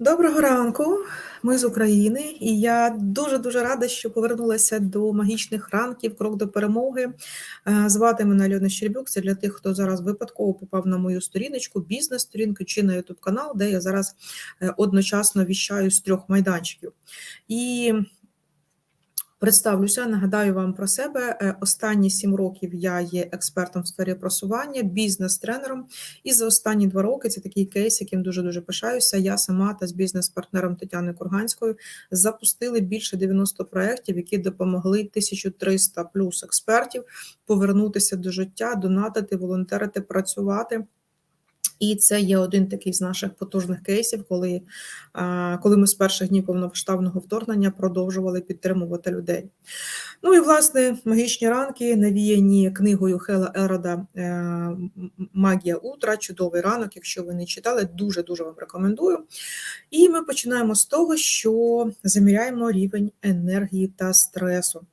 Доброго ранку, ми з України, і я дуже-дуже рада, що повернулася до магічних ранків, крок до перемоги. Е, Звати мене Альона Щербюк. Це для тих, хто зараз випадково попав на мою сторіночку, бізнес-сторінку чи на ютуб канал, де я зараз е, одночасно віщаю з трьох майданчиків. І Представлюся, нагадаю вам про себе. Е, Останні сім років я є експертом в сфері просування, бізнес-тренером. І за останні два роки це такий кейс, яким дуже дуже пишаюся. Я сама та з бізнес-партнером Тетяною Курганською запустили більше 90 проєктів, які допомогли 1300 плюс експертів повернутися до життя, донатити, волонтерити, працювати. І це є один такий з наших потужних кейсів, коли коли ми з перших днів повномасштабного вторгнення продовжували підтримувати людей. Ну і власне магічні ранки навіяні книгою Хела Ерода е, Магія утра, чудовий ранок. Якщо ви не читали, дуже дуже вам рекомендую. І ми починаємо з того, що заміряємо рівень енергії та стресу.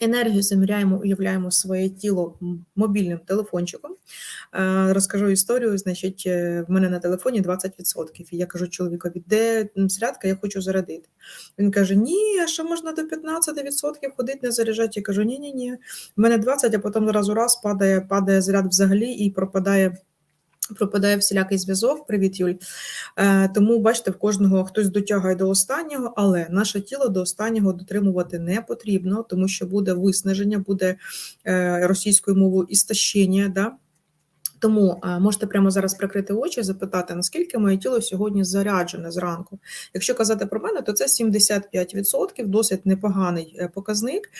Енергію заміряємо, уявляємо своє тіло мобільним телефончиком. Е, Розкажу історію. Значить, е, в мене на телефоні 20%. І я кажу чоловікові, де зарядка, я хочу зарядити. Він каже: Ні, а що можна до 15% ходити, не заряджати. Я кажу, ні, ні, ні. В мене 20, а потім раз у раз падає, падає заряд взагалі і пропадає. Пропадає всілякий зв'язок. Привіт, Юль. Е, Тому, бачите, в кожного хтось дотягає до останнього, але наше тіло до останнього дотримувати не потрібно, тому що буде виснаження, буде е, російською мовою істощення. Да? Тому е, можете прямо зараз прикрити очі, запитати, наскільки моє тіло сьогодні заряджене зранку. Якщо казати про мене, то це 75%, досить непоганий е, показник.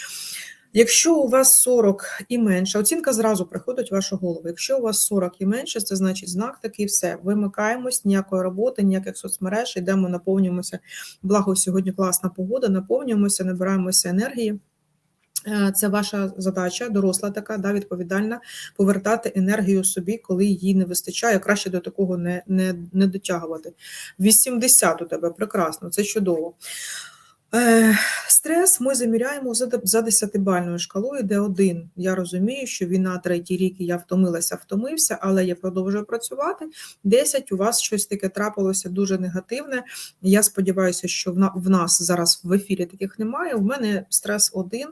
Якщо у вас 40 і менше, оцінка зразу приходить в вашу голову. Якщо у вас 40 і менше, це значить знак такий, все. Вимикаємось, ніякої роботи, ніяких соцмереж, йдемо, наповнюємося. Благо, сьогодні класна погода, наповнюємося, набираємося енергії. Е, Це ваша задача, доросла така, да, відповідальна, повертати енергію собі, коли її не вистачає. Краще до такого не, не, не дотягувати. 80 у тебе прекрасно, це чудово. Е, Стрес ми заміряємо за де- за 10-бальною шкалою, де один. Я розумію, що війна третій рік, і я втомилася, втомився, але я продовжую працювати. 10 у вас щось таке трапилося дуже негативне. Я сподіваюся, що в нас зараз в ефірі таких немає. У мене стрес один,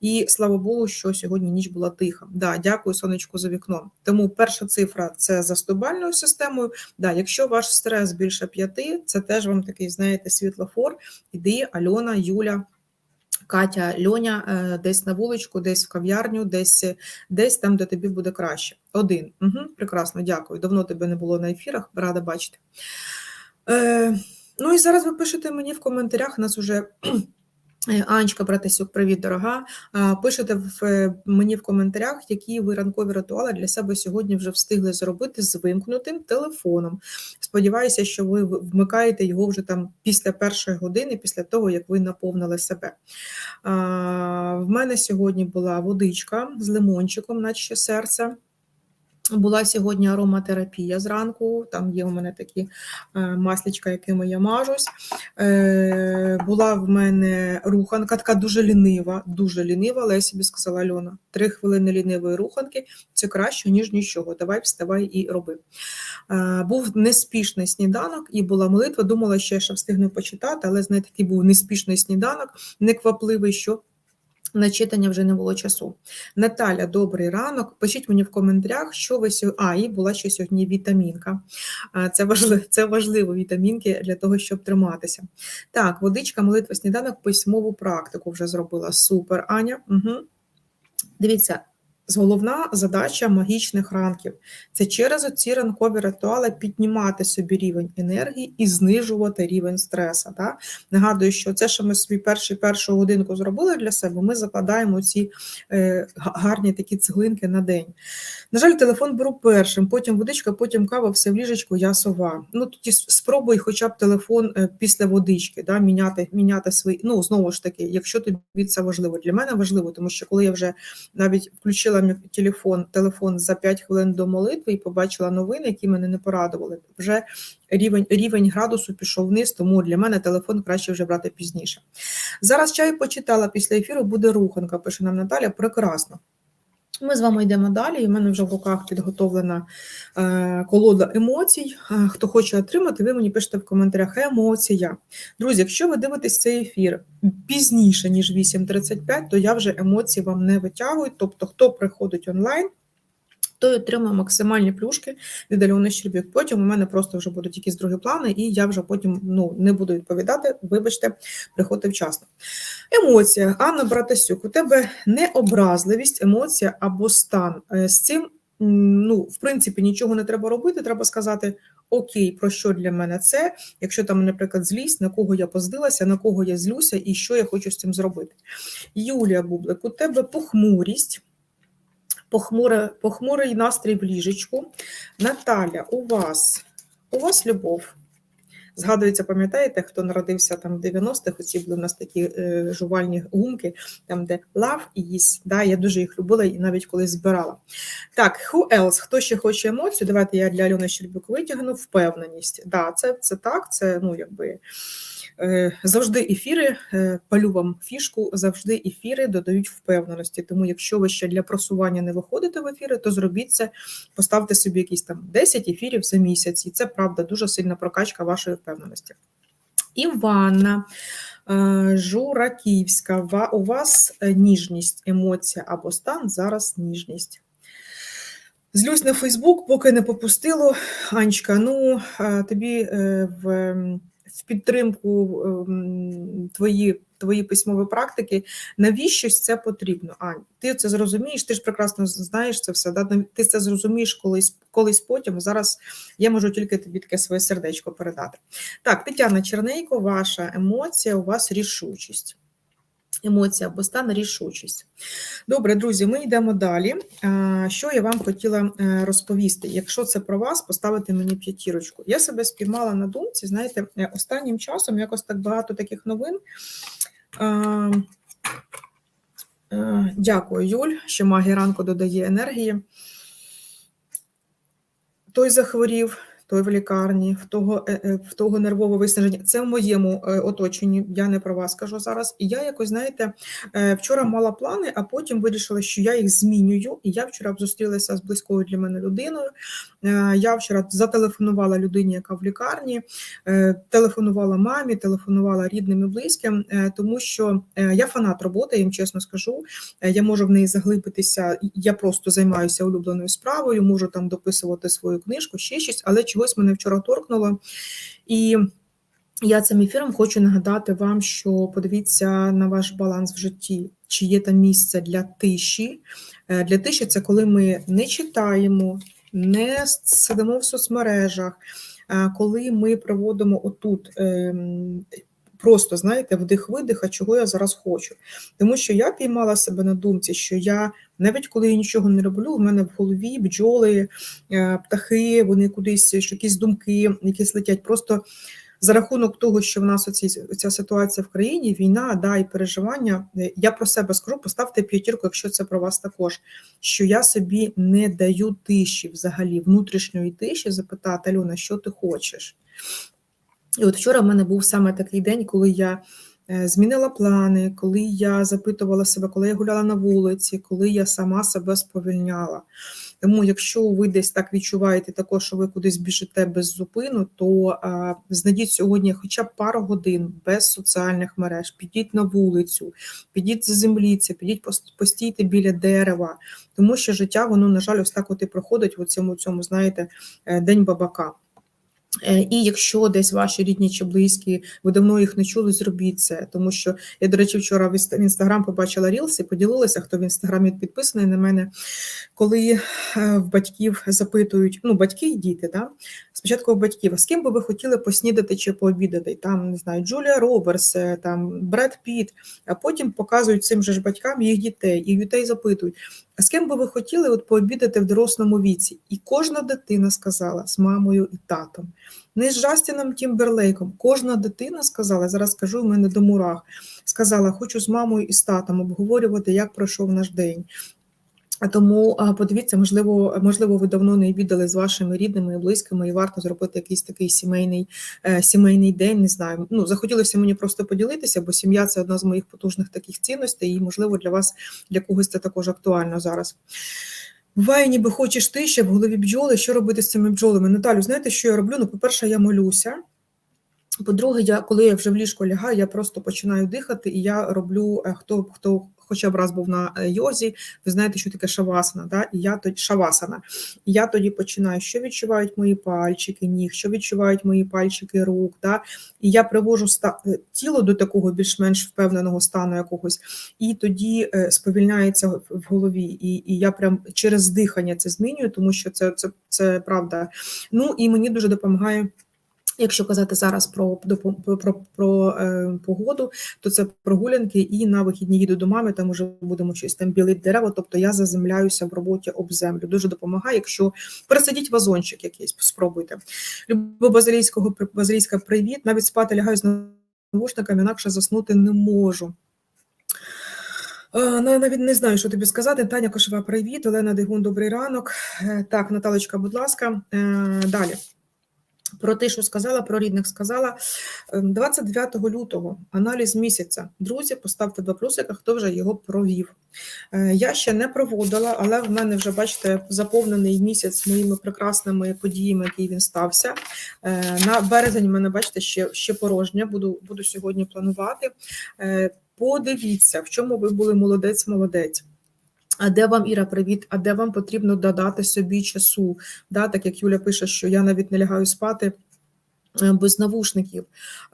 і слава Богу, що сьогодні ніч була тиха. Да, дякую, сонечку, за вікном. Тому перша цифра це за 100-бальною системою. Да, якщо ваш стрес більше 5, це теж вам такий, знаєте, світлофор. Іди, Альона, Юля. Катя, Льоня, е, десь на вуличку, десь в кав'ярню, десь, десь там, де тобі буде краще. Один. Угу, прекрасно, дякую. Давно тебе не було на ефірах, рада бачити. Е, ну і зараз ви пишете мені в коментарях, нас уже Е, Анечка Братисюк, привіт, дорога. Пишете в е, мені в коментарях, які ви ранкові ритуали для себе сьогодні вже встигли зробити з вимкнутим телефоном. Сподіваюся, що ви вмикаєте його вже там після першої години, після того, як ви наповнили себе. В мене сьогодні була водичка з лимончиком, наче серце. Була сьогодні ароматерапія зранку, там є у мене такі е, маслічка, якими я мажусь. Е, Була в мене руханка, така дуже лінива, дуже лінива, але я собі сказала, Альона, три хвилини лінивої руханки це краще, ніж нічого. Давай вставай і роби. Е, Був неспішний сніданок і була молитва. Думала, що я ще встигну почитати, але знаєте, такий був неспішний сніданок, неквапливий, що на читання вже не було часу. Наталя, добрий ранок. Пишіть мені в коментарях, що ви сьогодні. А, і була ще сьогодні вітамінка. Це важливо, це важливо вітамінки для того, щоб триматися. Так, водичка, молитва, сніданок, письмову практику вже зробила. Супер, Аня. Угу. Дивіться. Головна задача магічних ранків це через ці ранкові ритуали піднімати собі рівень енергії і знижувати рівень стреса. Да? Нагадую, що це, що ми собі перші, першу годинку зробили для себе, ми закладаємо ці е, гарні такі цеглинки на день. На жаль, телефон беру першим, потім водичка, потім кава, все в ліжечку, я сова. Ну тоді спробуй хоча б телефон е, після водички, да, міняти, міняти свої. Ну, знову ж таки, якщо тобі це важливо. Для мене важливо, тому що коли я вже навіть включила мій телефон, телефон за 5 хвилин до молитви і побачила новини, які мене не порадували, вже рівень рівень градусу пішов вниз, тому для мене телефон краще вже брати пізніше. Зараз чаю почитала після ефіру, буде руханка, пише нам Наталя. Прекрасно. Ми з вами йдемо далі, і в мене вже в руках підготовлена е, колода емоцій. Е, Хто хоче отримати, ви мені пишете в коментарях емоція. Друзі, якщо ви дивитесь цей ефір пізніше, ніж 8.35, то я вже емоції вам не витягую. Тобто, хто приходить онлайн, той отримає максимальні плюшки від Альони Щербік. Потім у мене просто вже будуть якісь другі плани, і я вже потім ну, не буду відповідати. Вибачте, приходьте вчасно. Емоція. Анна Братасюк, у тебе необразливість, емоція або стан. Е, З цим, ну, в принципі, нічого не треба робити. Треба сказати: Окей, про що для мене це? Якщо там, наприклад, злість, на кого я поздилася, на кого я злюся і що я хочу з цим зробити. Юлія Бублик, у тебе похмурість. Похмуре, похмурий настрій в ліжечку. Наталя, у вас у вас любов. Згадується, пам'ятаєте, хто народився там в 90-х, оці були у нас такі е, жувальні гумки, там де love is, да, я дуже їх любила і навіть колись збирала. Так, who else? Хто ще хоче емоцію? Давайте я для Альони Щербюк витягну. Впевненість. Да, це, це так, це ну якби. Е, Завжди ефіри, е, палю вам фішку, завжди ефіри додають впевненості. Тому, якщо ви ще для просування не виходите в ефіри, то зробіть це, поставте собі якісь там 10 ефірів за місяць, і це правда дуже сильна прокачка вашої впевненості. Іванна е, Жураківська, у вас ніжність, емоція або стан, зараз ніжність. Злюсь на Фейсбук, поки не попустило. Анечка, ну тобі в, в підтримку ем, твої, твої письмові практики, навіщось це потрібно? Ань, ти це зрозумієш, ти ж прекрасно знаєш це все. Да? Ти це зрозумієш колись, колись потім. Зараз я можу тільки тобі таке своє сердечко передати. Так, Тетяна Чернейко, ваша емоція, у вас рішучість. Емоція або стан рішучість. Добре, друзі, ми йдемо далі. Що я вам хотіла е, розповісти? Якщо це про вас, поставити мені п'ятірочку. Я себе спіймала на думці, знаєте, е, останнім часом якось так багато таких новин. Е, Дякую, Юль, що магія ранку додає енергії. Той захворів, той в лікарні, в того, е, е, в того нервове виснаження. Це в моєму е, оточенні. Я не про вас кажу зараз. І я якось, знаєте, вчора мала плани, а потім вирішила, що я їх змінюю. І я вчора зустрілася з близькою для мене людиною. Я вчора зателефонувала людині, яка в лікарні, телефонувала мамі, телефонувала рідним і близьким, тому що я фанат роботи, їм чесно скажу. Я можу в неї заглибитися. Я просто займаюся улюбленою справою, можу там дописувати свою книжку, ще щось, але чогось мене вчора торкнуло. І я цим ефіром хочу нагадати вам, що подивіться на ваш баланс в житті, чи є там місце для тиші. Е, Для тиші це коли ми не читаємо, не сидимо в соцмережах, коли ми проводимо отут. Просто знаєте, вдих-видих, а чого я зараз хочу. Тому що я піймала себе на думці, що я навіть коли я нічого не роблю, в мене в голові бджоли, е, птахи, вони кудись, якісь думки, якісь летять. Просто за рахунок того, що в нас оці, ця ситуація в країні, війна, да, і переживання. е, Я про себе скажу, поставте п'ятірку, якщо це про вас також. Що я собі не даю тиші взагалі, внутрішньої тиші, запитати Альона, що ти хочеш? І от вчора в мене був саме такий день, коли я е, змінила плани, коли я запитувала себе, коли я гуляла на вулиці, коли я сама себе сповільняла. Тому, якщо ви десь так відчуваєте, також, що ви кудись біжите без зупину, то а, знайдіть сьогодні хоча б пару годин без соціальних мереж, підіть на вулицю, підіть з земліться, підіть пос- постійте біля дерева, тому що життя, воно, на жаль, ось так от і проходить в цьому, цьому, знаєте, е, день бабака. Е, І якщо десь ваші рідні чи близькі, ви давно їх не чули, зробіть це. Тому що я, до речі, вчора в інст- інстаграм побачила рілс і поділилася, хто в інстаграмі підписаний на мене, коли е, в батьків запитують, ну, батьки і діти, да? спочатку в батьків, з ким би ви хотіли поснідати чи пообідати? Там, не знаю, Джулія Роберс, е, там Бред Піт, а потім показують цим же ж батькам їх дітей, і дітей запитують, а з ким би ви хотіли от пообідати в дорослому віці? І кожна дитина сказала з мамою і татом. Не з Джастіном Тімберлейком. Кожна дитина сказала, зараз скажу в мене до мурах, сказала, хочу з мамою і з татом обговорювати, як пройшов наш день. Тому подивіться, можливо, можливо, ви давно не віддали з вашими рідними і близькими, і варто зробити якийсь такий сімейний е, сімейний день. Не знаю. Ну захотілося мені просто поділитися, бо сім'я це одна з моїх потужних таких цінностей, і можливо для вас для когось це також актуально зараз. Буває, ніби хочеш ти ще в голові бджоли. Що робити з цими бджолами? Наталю, знаєте, що я роблю? Ну, по-перше, я молюся. По-друге, я коли я вже в ліжко лягаю, я просто починаю дихати, і я роблю е, хто хто хоча б раз був на е, йозі, ви знаєте, що таке шавасана, да? і я тоді шавасана. І я тоді починаю, що відчувають мої пальчики, ніг, що відчувають мої пальчики рук. Да? І я привожу е, тіло до такого більш-менш впевненого стану якогось, і тоді е, сповільняється в в голові. І і я прям через дихання це змінюю, тому що це, це, це правда. Ну і мені дуже допомагає. Якщо казати зараз про допом- про, про е, погоду, то це прогулянки і на вихідні їду до мами, там уже будемо щось там білити дерева. Тобто я заземляюся в роботі об землю. Дуже допомагає. Якщо пересадіть вазончик якийсь, спробуйте. Любов Базилійського Базилійська, привіт. Навіть спати лягаю з навушниками, інакше заснути не можу. Е, Навіть не знаю, що тобі сказати. Таня Кошева, привіт. Олена Дигун, добрий ранок. Е, Так, Наталочка, будь ласка, Е, далі. Про те, що сказала, про рідних сказала. Ем, 29 лютого аналіз місяця. Друзі, поставте два плюсика, хто вже його провів. Е, Я ще не проводила, але в мене вже, бачите, заповнений місяць моїми прекрасними подіями, який він стався. Е, На березень в мене, бачите, ще, ще порожня. Буду, буду сьогодні планувати. Е, Подивіться, в чому ви були молодець, молодець. А де вам Іра, привіт? А де вам потрібно додати собі часу? Да, так як Юля пише, що я навіть не лягаю спати. Е, Без навушників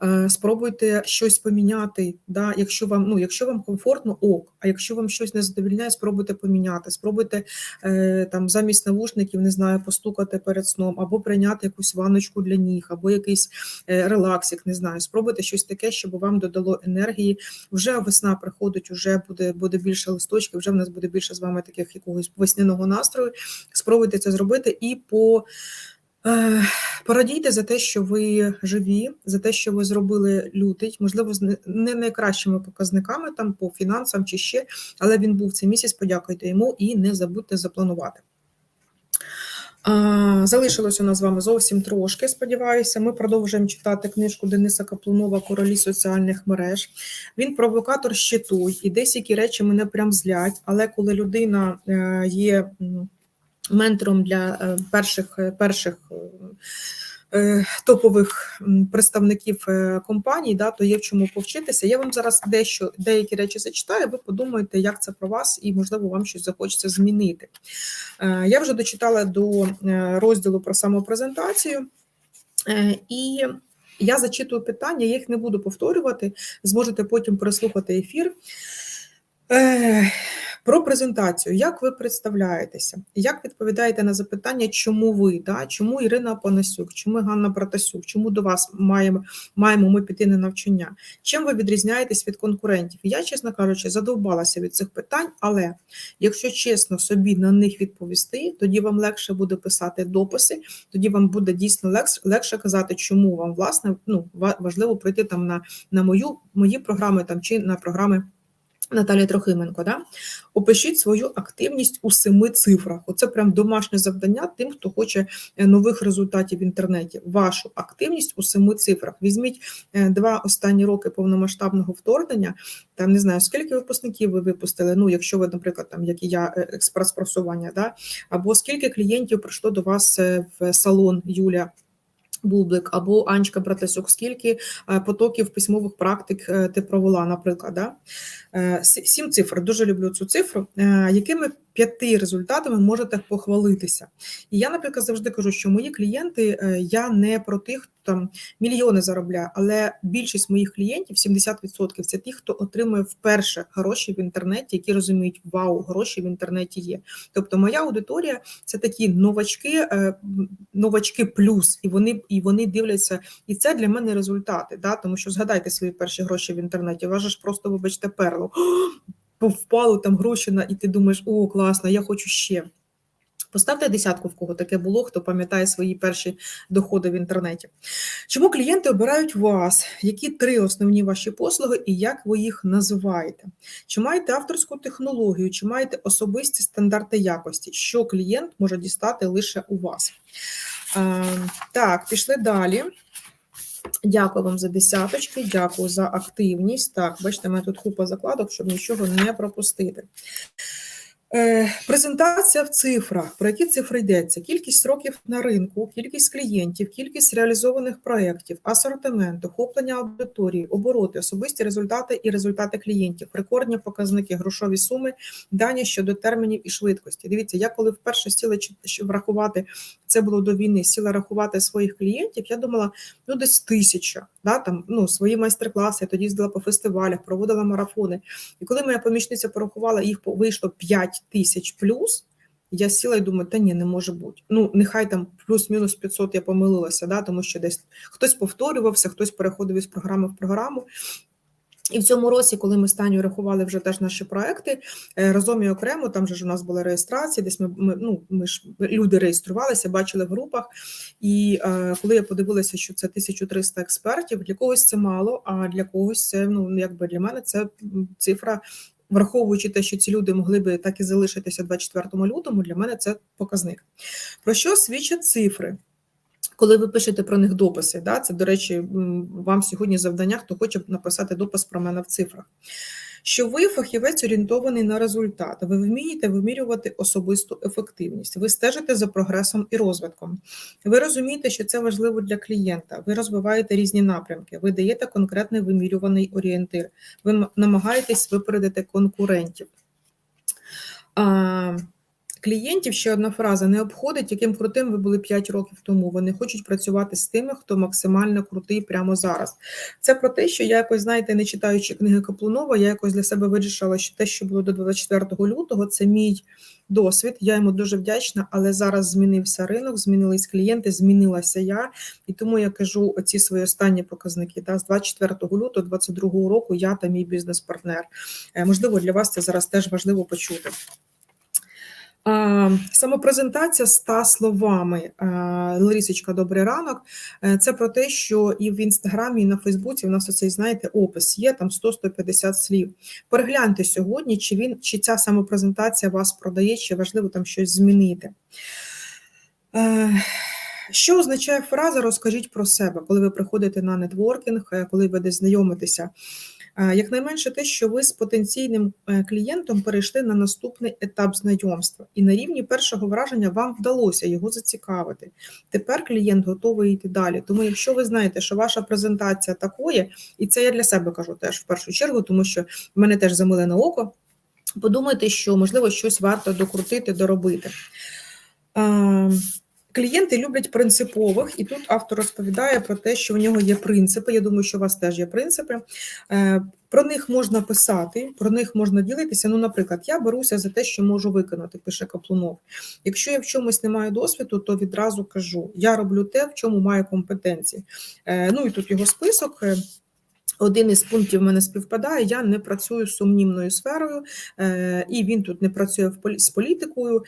Е, спробуйте щось поміняти. Да? Якщо вам ну, якщо вам комфортно, ок. А якщо вам щось не задовільняє, спробуйте поміняти. Спробуйте е, там замість навушників, не знаю, постукати перед сном, або прийняти якусь ванночку для ніг, або якийсь релаксик, не знаю. Спробуйте щось таке, щоб вам додало енергії. Вже весна приходить, вже буде, буде більше листочків, вже в нас буде більше з вами таких якогось весняного настрою. Спробуйте це зробити і по. Порадійте за те, що ви живі, за те, що ви зробили лютий, можливо, з не- найкращими показниками там по фінансам чи ще, але він був цей місяць. Подякуйте йому і не забудьте запланувати. Залишилось у нас з вами зовсім трошки. Сподіваюся, ми продовжуємо читати книжку Дениса Каплунова Королі соціальних мереж. Він провокатор щитуй, і десь які речі мене прям злять. Але коли людина е, є ментором для е, перших е, перших. е, Топових представників компаній, да, то є в чому повчитися. Я вам зараз дещо деякі речі зачитаю. Ви подумаєте, як це про вас, і можливо вам щось захочеться змінити. Я вже дочитала до розділу про самопрезентацію, і я зачитую питання, я їх не буду повторювати. Зможете потім переслухати ефір. Про презентацію. Як ви представляєтеся? Як відповідаєте на запитання, чому ви? Да? Чому Ірина Панасюк, чому Ганна Братасюк, чому до вас маємо, маємо ми піти на навчання? Чим ви відрізняєтесь від конкурентів? Я, чесно кажучи, задовбалася від цих питань, але якщо чесно собі на них відповісти, тоді вам легше буде писати дописи, тоді вам буде дійсно легше, легше казати, чому вам власне ну, ва- важливо прийти там на, на мою, мої програми там, чи на програми. Наталія Трохименко, да? опишіть свою активність у семи цифрах. Оце прям домашнє завдання тим, хто хоче е, нових результатів в інтернеті. Вашу активність у семи цифрах. Візьміть е, два останні роки повномасштабного вторгнення. Там не знаю, скільки випускників ви випустили. Ну, якщо ви, наприклад, там як і я, е, експрес-просування, да? або скільки клієнтів прийшло до вас в салон Юля. Бублик або Анчка Братасюк, скільки е, потоків письмових практик е, ти провела, наприклад. Да? Е, Сім цифр, дуже люблю цю цифру. Якими п'яти результатами можете похвалитися? І я, наприклад, завжди кажу, що мої клієнти, е, я не про тих, хто там мільйони заробляє, але більшість моїх клієнтів, 70% це ті, хто отримує вперше гроші в інтернеті, які розуміють, вау, гроші в інтернеті є. Тобто моя аудиторія це такі новачки, е, новачки плюс, і вони і вони дивляться, і це для мене результати. Да? Тому що згадайте свої перші гроші в інтернеті. Вважаєш просто, вибачте, перло. Впали там гроші на, і ти думаєш, о, класно, я хочу ще. Поставте десятку, в кого таке було, хто пам'ятає свої перші доходи в інтернеті. Чому клієнти обирають вас? Які три основні ваші послуги і як ви їх називаєте? Чи маєте авторську технологію, чи маєте особисті стандарти якості, що клієнт може дістати лише у вас? Е, Так, пішли далі. Дякую вам за десяточки, дякую за активність. Так, бачите, мене тут купа закладок, щоб нічого не пропустити. Е, Презентація в цифрах. Про які цифри йдеться? Кількість років на ринку, кількість клієнтів, кількість реалізованих проєктів, асортимент, охоплення аудиторії, обороти, особисті результати і результати клієнтів, рекордні показники, грошові суми, дані щодо термінів і швидкості. Дивіться, я коли вперше сіла чи- щоб рахувати, це було до війни, сіла рахувати своїх клієнтів, я думала, ну десь тисяча, да, там, ну, свої майстер-класи, я тоді їздила по фестивалях, проводила марафони. І коли моя помічниця порахувала, їх вийшло 5 тисяч плюс, я сіла і думаю, та ні, не може бути. Ну, нехай там плюс-мінус 500 я помилилася, да, тому що десь хтось повторювався, хтось переходив із програми в програму. І в цьому році, коли ми з Танею рахували вже теж наші проекти, е, разом і окремо, там же ж у нас була реєстрація, десь ми, ми, ну, ми ж люди реєструвалися, бачили в групах. І е, коли я подивилася, що це 1300 експертів, для когось це мало, а для когось це, ну, якби для мене це цифра враховуючи те, що ці люди могли би так і залишитися 24 лютому, для мене це показник. Про що свідчать цифри? Коли ви пишете про них дописи, да, це, до речі, вам сьогодні завдання, хто хоче написати допис про мене в цифрах. Що ви фахівець орієнтований на результат, ви вмієте вимірювати особисту ефективність, ви стежите за прогресом і розвитком. Ви розумієте, що це важливо для клієнта. Ви розвиваєте різні напрямки, ви даєте конкретний вимірюваний орієнтир, ви намагаєтесь випередити конкурентів. Клієнтів ще одна фраза не обходить, яким крутим ви були 5 років тому. Вони хочуть працювати з тими, хто максимально крутий прямо зараз. Це про те, що я якось, знаєте, не читаючи книги Каплунова, я якось для себе вирішила, що те, що було до 24 лютого, це мій досвід. Я йому дуже вдячна, але зараз змінився ринок, змінились клієнти, змінилася я. І тому я кажу оці свої останні показники. Та, з 24 лютого 2022 року я та мій бізнес-партнер. Е, Можливо, для вас це зараз теж важливо почути. Самопрезентація ста словами. Ларісочка, добрий ранок. Е, Це про те, що і в інстаграмі, і на Фейсбуці в нас оцей, знаєте, опис є там 100-150 слів. Перегляньте сьогодні, чи він чи ця самопрезентація вас продає, чи важливо там щось змінити. Е, Що означає фраза Розкажіть про себе, коли ви приходите на нетворкінг, е, коли ви десь знайомитеся? Е, Якнайменше те, що ви з потенційним е, клієнтом перейшли на наступний етап знайомства, і на рівні першого враження вам вдалося його зацікавити. Тепер клієнт готовий йти далі. Тому, якщо ви знаєте, що ваша презентація такої, і це я для себе кажу теж в першу чергу, тому що в мене теж замилене око. Подумайте, що можливо щось варто докрутити, доробити. Клієнти люблять принципових, і тут автор розповідає про те, що в нього є принципи. Я думаю, що у вас теж є принципи. Е, Про них можна писати, про них можна ділитися. Ну, наприклад, я беруся за те, що можу виконати, пише Каплунов. Якщо я в чомусь не маю досвіду, то відразу кажу: я роблю те, в чому маю компетенції. Е, Ну і тут його список. Е, Один із пунктів мене співпадає. Я не працюю з сумнівною сферою, і він тут не працює з політикою.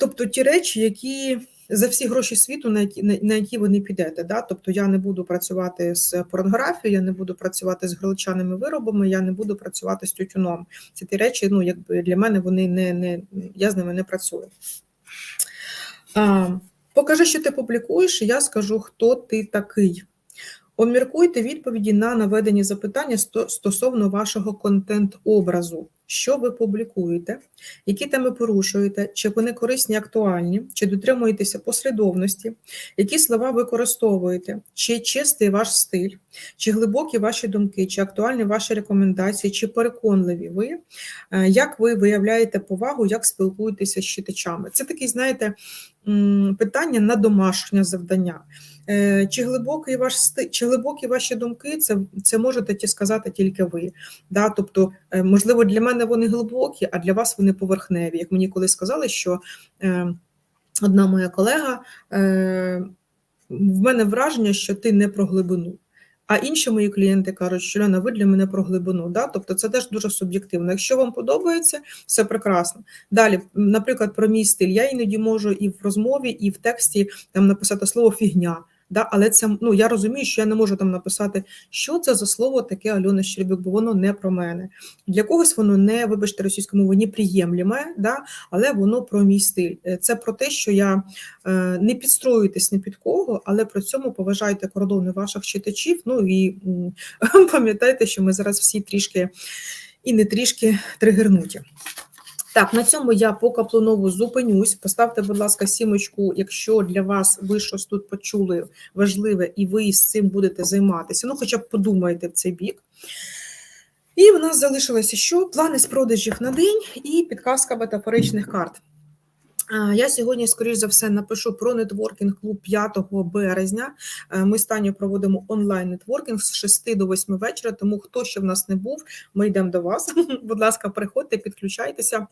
Тобто ті речі, які за всі гроші світу, на які на, на які ви не підете. Да? Тобто я не буду працювати з порнографією, я не буду працювати з грилчаними виробами, я не буду працювати з тютюном. Це ті речі, ну якби для мене вони не, не я з ними не працюю. А, покажи, що ти публікуєш, і я скажу, хто ти такий. Обміркуйте відповіді на наведені запитання стосовно вашого контент-образу. Що ви публікуєте, які теми порушуєте, чи вони корисні, актуальні, чи дотримуєтеся послідовності, які слова використовуєте, чи чистий ваш стиль, чи глибокі ваші думки, чи актуальні ваші рекомендації, чи переконливі ви, Е, як ви виявляєте повагу, як спілкуєтеся з читачами. Це такий, знаєте, питання на домашнє завдання. Е, Чи глибокий ваш чи глибокі ваші думки, це, це можете сказати тільки ви. Да? Тобто, е, можливо, для мене вони глибокі, а для вас вони поверхневі. Як мені колись сказали, що е, одна моя колега, в мене враження, що ти не про глибину. А інші мої клієнти кажуть, що Лена, ви для мене про глибину. Да? Тобто це теж дуже суб'єктивно. Якщо вам подобається, все прекрасно. Далі, наприклад, про мій стиль. Я іноді можу і в розмові, і в тексті там написати слово фігня. Да, але це ну я розумію, що я не можу там написати, що це за слово таке Альона Щербюк, бо воно не про мене. Для когось воно не, вибачте, російською мовою, неприємліме, да, але воно про мій стиль. Е, це про те, що я е, не підстроюйтесь ні під кого, але при цьому поважайте кордони ваших читачів. Ну і пам'ятайте, що ми зараз всі трішки і не трішки тригернуті. Так, на цьому я по каплунову зупинюсь. Поставте, будь ласка, сімочку, якщо для вас ви щось тут почули важливе, і ви з цим будете займатися. Ну, хоча б подумайте в цей бік. І в нас залишилося що? Плани з продажів на день і підказка метафоричних карт. Я сьогодні, скоріш за все, напишу про нетворкінг клуб 5 березня. Е, Ми з проводимо онлайн нетворкінг з 6 до 8 вечора. Тому хто ще в нас не був, ми йдемо до вас. Будь ласка, приходьте, підключайтеся.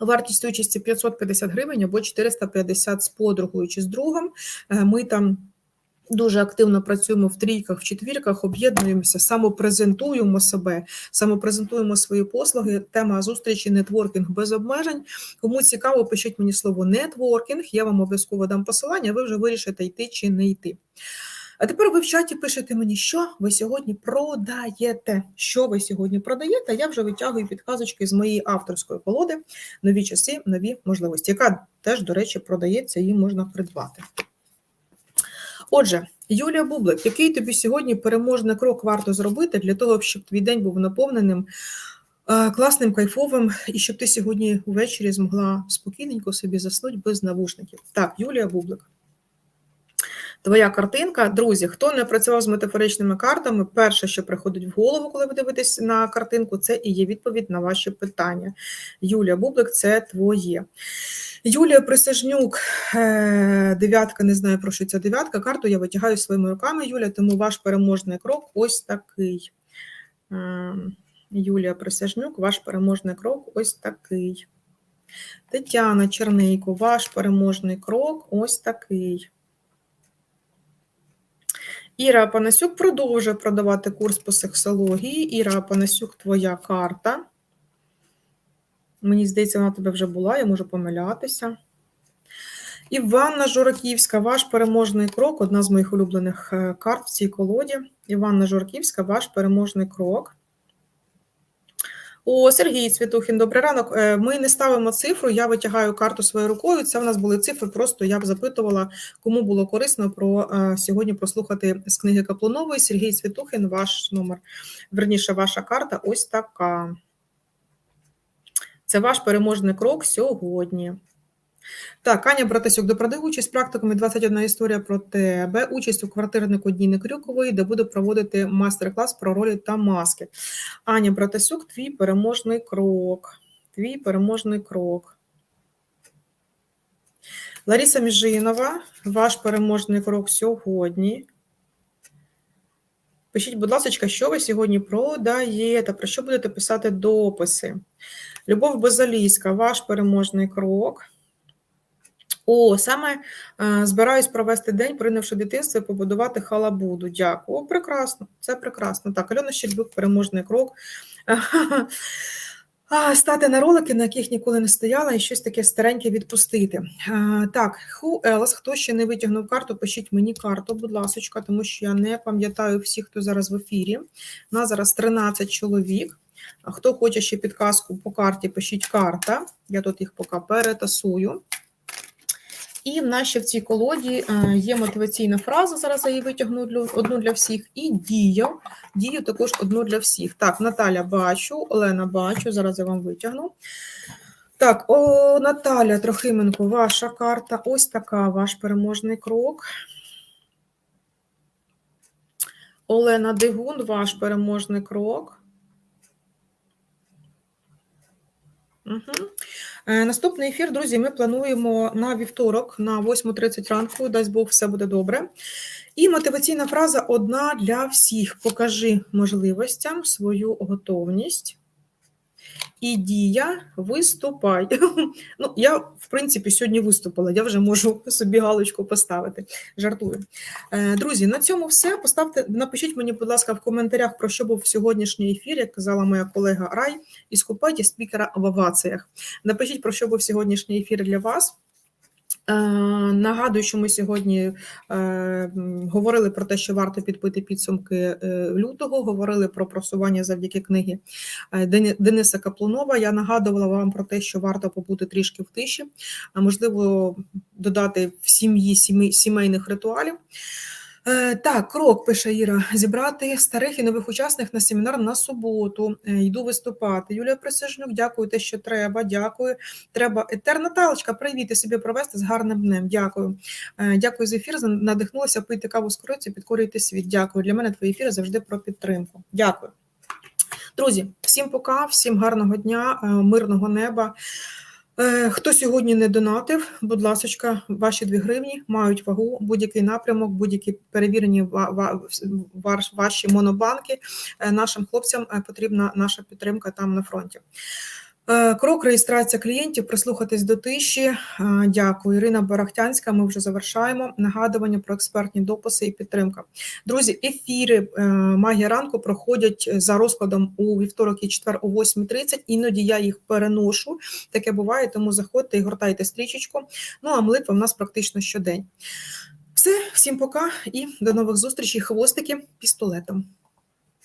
Вартість участі 550 гривень або 450 з подругою чи з другом. Е, Ми там дуже активно працюємо в трійках, в четвірках, об'єднуємося, самопрезентуємо себе, самопрезентуємо свої послуги. Тема зустрічі нетворкінг без обмежень. Кому цікаво, пишіть мені слово нетворкінг. Я вам обов'язково дам посилання. Ви вже вирішите йти чи не йти. А тепер ви в чаті пишете мені, що ви сьогодні продаєте. Що ви сьогодні продаєте? Я вже витягую підказочки з моєї авторської колоди нові часи, нові можливості, яка теж, до речі, продається, її можна придбати. Отже, Юлія Бублик, який тобі сьогодні переможний крок варто зробити для того, щоб твій день був наповненим е, класним, кайфовим, і щоб ти сьогодні ввечері змогла спокійненько собі заснути без навушників. Так, Юлія Бублик. Твоя картинка. Друзі, хто не працював з метафоричними картами, перше, що приходить в голову, коли ви дивитесь на картинку, це і є відповідь на ваші питання. Юлія Бублик, це твоє. Юлія Присяжнюк, е, дев'ятка, не знаю про що ця дев'ятка. Карту я витягаю своїми руками, Юля, тому ваш переможний крок ось такий. Е, Юлія Присяжнюк, ваш переможний крок ось такий. Тетяна Чернейко, ваш переможний крок ось такий. Іра Панасюк продовжує продавати курс по сексології. Іра Панасюк, твоя карта. Мені здається, вона тебе вже була, я можу помилятися. Іванна Жураківська, ваш переможний крок. Одна з моїх улюблених е, карт в цій колоді. Іванна Жураківська, ваш переможний крок. О, Сергій Цвітухін, добрий ранок. Е, Ми не ставимо цифру, я витягаю карту своєю рукою. Це в нас були цифри. Просто я б запитувала, кому було корисно про е, сьогодні прослухати з книги Каплунової. Сергій Цвітухін, ваш номер, верніше, ваша карта ось така. Це ваш переможний крок сьогодні. Так, Аня Братасюк, допродай участь практикумі 21 історія про тебе. Участь у квартирнику Дніни Крюкової, де буду проводити майстер-клас про ролі та маски. Аня Братасюк, твій переможний крок. Твій переможний крок. Лариса Міжинова, ваш переможний крок сьогодні. Пишіть, будь ласка, що ви сьогодні продаєте, про що будете писати дописи. Любов Безалійська, ваш переможний крок. О, саме е, збираюсь провести день, прийнявши дитинство і побудувати халабуду. Дякую. О, прекрасно, це прекрасно. Так, Альона Щербюк, переможний крок. Стати на ролики, на яких ніколи не стояла, і щось таке стареньке відпустити. Так, Ху Елас, хто ще не витягнув карту, пишіть мені карту, будь ласка, тому що я не пам'ятаю всіх, хто зараз в ефірі. У нас зараз 13 чоловік. Хто хоче ще підказку по карті, пишіть карта. Я тут їх поки перетасую. І в нас ще в цій колоді е, є мотиваційна фраза. Зараз я її витягну одну для всіх, і дію. Дію також одну для всіх. Так, Наталя бачу, Олена бачу. Зараз я вам витягну. Так, о, Наталя Трохименко, ваша карта. Ось така ваш переможний крок. Олена Дигун, ваш переможний крок. Угу. Е, Наступний ефір, друзі, ми плануємо на вівторок на 8.30 ранку. Дасть Бог, все буде добре. І мотиваційна фраза одна для всіх. Покажи можливостям свою готовність. І дія виступай. Ну, я, в принципі, сьогодні виступила, я вже можу собі галочку поставити. Жартую. Е, Друзі, на цьому все. Поставте, напишіть мені, будь ласка, в коментарях, про що був сьогоднішній ефір, як казала моя колега Рай, і скупайте спікера в оваціях. Напишіть, про що був сьогоднішній ефір для вас. Е, Нагадую, що ми сьогодні е, говорили про те, що варто підбити підсумки е, лютого, говорили про просування завдяки книги Дениса Каплунова. Я нагадувала вам про те, що варто побути трішки в тиші, а можливо, додати в сім'ї сімейних ритуалів. Е, Так, крок пише Іра: зібрати старих і нових учасників на семінар на суботу. Е, Йду виступати. Юлія Присяжнюк, дякую те, що треба. Дякую. Треба етер Наталочка, привіт собі провести з гарним днем. Дякую. Е, Дякую за ефір. Надихнулася пити каву з корицею, підкорюйте світ. Дякую. Для мене твої ефіри завжди про підтримку. Дякую. Друзі, всім пока, всім гарного дня, мирного неба. Е, Хто сьогодні не донатив, будь ласочка, ваші дві гривні мають вагу, будь-який напрямок, будь-які перевірені ва- ва- ваші монобанки. Е, Нашим хлопцям е, потрібна наша підтримка там на фронті. Е, Крок реєстрація клієнтів, прислухатись до тиші. Е, Дякую. Ірина Барахтянська. Ми вже завершаємо. Нагадування про експертні дописи і підтримка. Друзі, ефіри е, магія ранку проходять за розкладом у вівторок і четвер о 8.30. Іноді я їх переношу. Таке буває, тому заходьте і гортайте стрічечку. Ну а молитва в нас практично щодень. Все, всім пока і до нових зустрічей. Хвостики пістолетом.